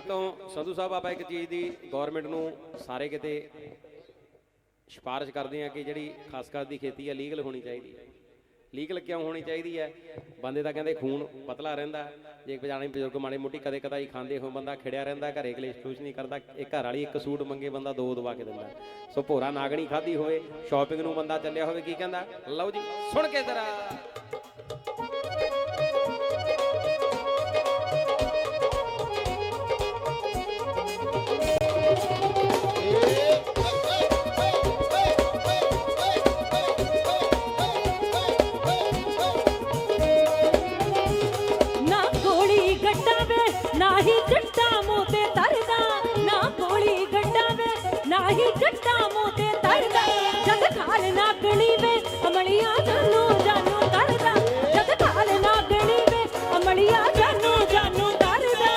ਤੋਂ ਸੰਧੂ ਸਾਹਿਬ, ਆਪਾਂ ਇੱਕ ਚੀਜ਼ ਦੀ ਗਵਰਨਮੈਂਟ ਨੂੰ ਸਾਰੇ ਕਿਤੇ ਸਿਫਾਰਿਸ਼ ਕਰਦੇ ਆ ਕਿ ਜਿਹੜੀ ਖਾਸ ਕਰ ਦੀ ਖੇਤੀ ਹੈ ਲੀਗਲ ਹੋਣੀ ਚਾਹੀਦੀ ਹੈ। ਲੀਗਲ ਕਿਉਂ ਹੋਣੀ ਚਾਹੀਦੀ ਹੈ? ਬੰਦੇ ਦਾ ਕਹਿੰਦੇ ਖੂਨ ਪਤਲਾ ਰਹਿੰਦਾ। ਜੇ ਪਜਾਣੇ ਬਜ਼ੁਰਗ ਮਾੜੇ ਮੋਟੀ ਕਦੇ ਕਦਾਈ ਖਾਂਦੇ ਹੋ ਬੰਦਾ ਖਿੜਿਆ ਰਹਿੰਦਾ, ਘਰੇ ਕਲੇਸ਼ ਕੁਛ ਨਹੀਂ ਕਰਦਾ, ਇਹ ਘਰ ਵਾਲੀ ਇੱਕ ਸੂਟ ਮੰਗੇ ਬੰਦਾ ਦੋ ਦਵਾ ਕੇ ਦਿੰਦਾ। ਸੋ ਭੋਰਾ ਨਾਗਣੀ ਖਾਦੀ ਹੋਵੇ ਸ਼ਾਪਿੰਗ ਨੂੰ ਬੰਦਾ ਚੱਲਿਆ ਹੋਵੇ, ਕੀ ਕਹਿੰਦਾ? ਲਓ ਜੀ, ਸੁਣ ਕੇ ਜ਼ਰਾ। ਨਾ ਹੀ ਮੂੰਹ ਤੇ ਤਰਦਾ, ਨਾ ਗੋਲੀ ਗੱਡਾ ਵੇ ਨਾ ਹੀ ਮੂੰਹ ਤੇ ਤਰਦਾ। ਜਦ ਖਾਲ ਨਾ ਗਣੀ ਵੇ ਅਮਲੀਆਂ ਜਾਨੂ ਜਾਨੂ ਕਰਦਾ ਜਦ ਖਾਲ ਨਾ ਗਣੀ ਵੇ ਅਮਲੀਆਂ ਜਾਨੂ ਜਾਨੂ ਕਰਦਾ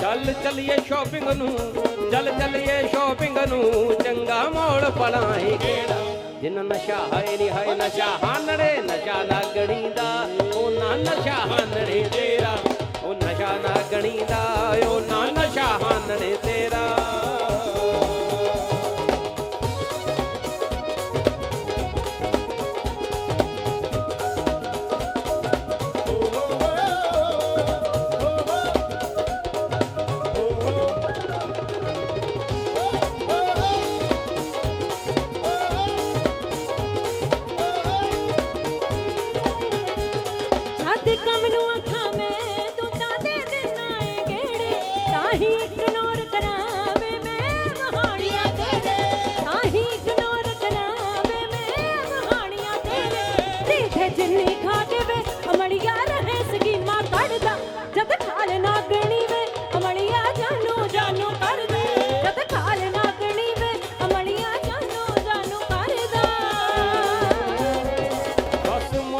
ਚੱਲ ਚੱਲੀਏ ਸ਼ਾਪਿੰਗ ਨੂੰ, ਚੱਲ ਚੱਲੀਏ ਸ਼ਾਪਿੰਗ ਨੂੰ। ਚੰਗਾ ਮੋੜ ਪਲਾਏ ਕਿਹੜਾ? ਜਿੰਨਾ ਨਸ਼ਾ ਹੈ ਨਹੀਂ ਹੈ ਨਸ਼ਾ ਹਾਨੜੇ, ਨਸ਼ਾ ਲੱਗਣੀ ਦਾ ਉਹ ਨਾ ਨਸ਼ਾ ਹਾਨੜੇ ਤੇਰਾ ਲੱਗਣੀ ਦਾ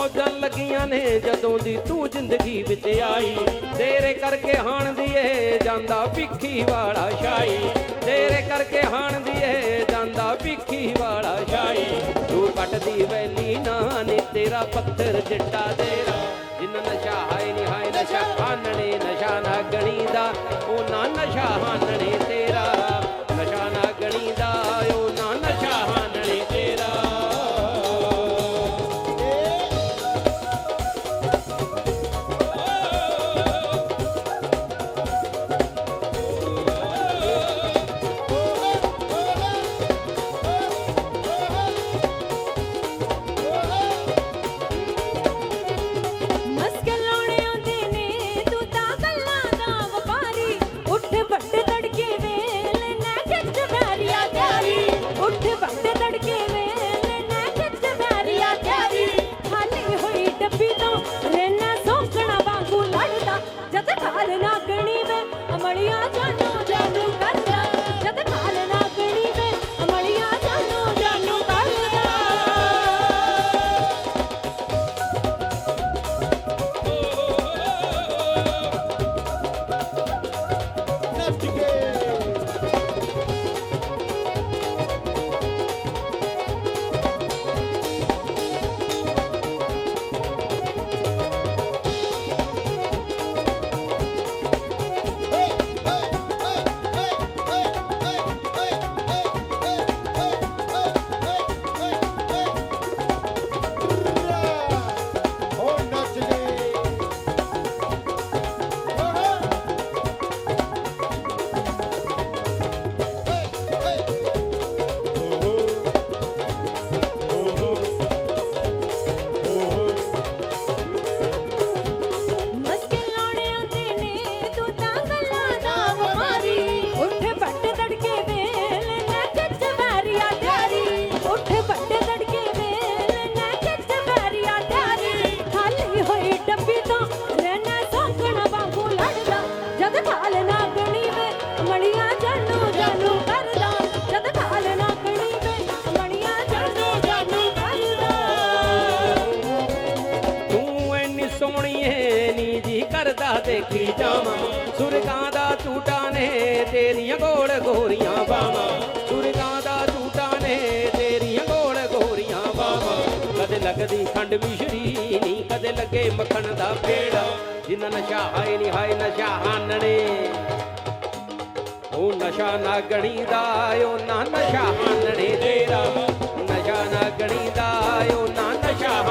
ਮੌਜਾਂ ਲੱਗੀਆਂ ਨੇ ਜਦੋਂ ਦੀ ਤੂੰ ਜ਼ਿੰਦਗੀ ਵਿੱਚ ਆਈ। ਤੇਰੇ ਕਰਕੇ ਹਾਣ ਦੀਏ ਜਾਂਦਾ ਭਿੱਖੀ ਵਾਲਾ ਸ਼ਾਈ ਤੇਰੇ ਕਰਕੇ ਹਾਣ ਦੀਏ ਜਾਂਦਾ ਭਿੱਖੀ ਵਾਲਾ ਸ਼ਾਈ ਤੂੰ ਕੱਟਦੀ ਵੈਲੀ ਨਾ ਨੇ ਤੇਰਾ ਪੱਥਰ ਜੱਟਾ ਤੇਰਾ। ਜਿੰਨ ਨਸ਼ਾ ਹਾਏ ਨਹੀਂ ਹਾਏ, ਨਸ਼ਾ ਹਾਨਣੇ ਨਸ਼ਾ ਨਾ ਗਣੀ ਦਾ ਉਹ ਨਾ ਨਸ਼ਾ ਹਾਨਣੇ be ਦੇਖੀ ਜਾਵਾਂ। ਸੁਰਗਾਂ ਦਾ ਝੂਟਾ ਨੇ ਤੇਰੀਆਂ ਗੋਲ ਗੋਰੀਆਂ ਬਾਵਾਂ। ਸੁਰਗਾਂ ਦਾ ਝੂਟਾ ਨੇ ਤੇਰੀਆਂ ਗੋਲ ਗੋਰੀਆਂ ਬਾਵਾਂ। ਕਦੇ ਲੱਗਦੀ ਖੰਡ ਮਿਸ਼ਰੀ ਨਹੀਂ ਕਦੇ ਲੱਗੇ ਮੱਖਣ ਦਾ ਪੇੜਾ। ਜਿੰਨਾ ਨਸ਼ਾ ਹਾਏ ਨਹੀਂ ਹਾਏ ਨਸ਼ਾ ਹਾਨਣੇ। ਉਹ ਨਸ਼ਾ ਨਾ ਗਣੀ ਦਾ ਉਹ ਨਾ ਨਸ਼ਾ ਹਾਨਣੇ ਤੇਰਾ। ਨਸ਼ਾ ਨਾ ਗਣੀ ਦਾ ਉਹ ਨਾ ਨਸ਼ਾ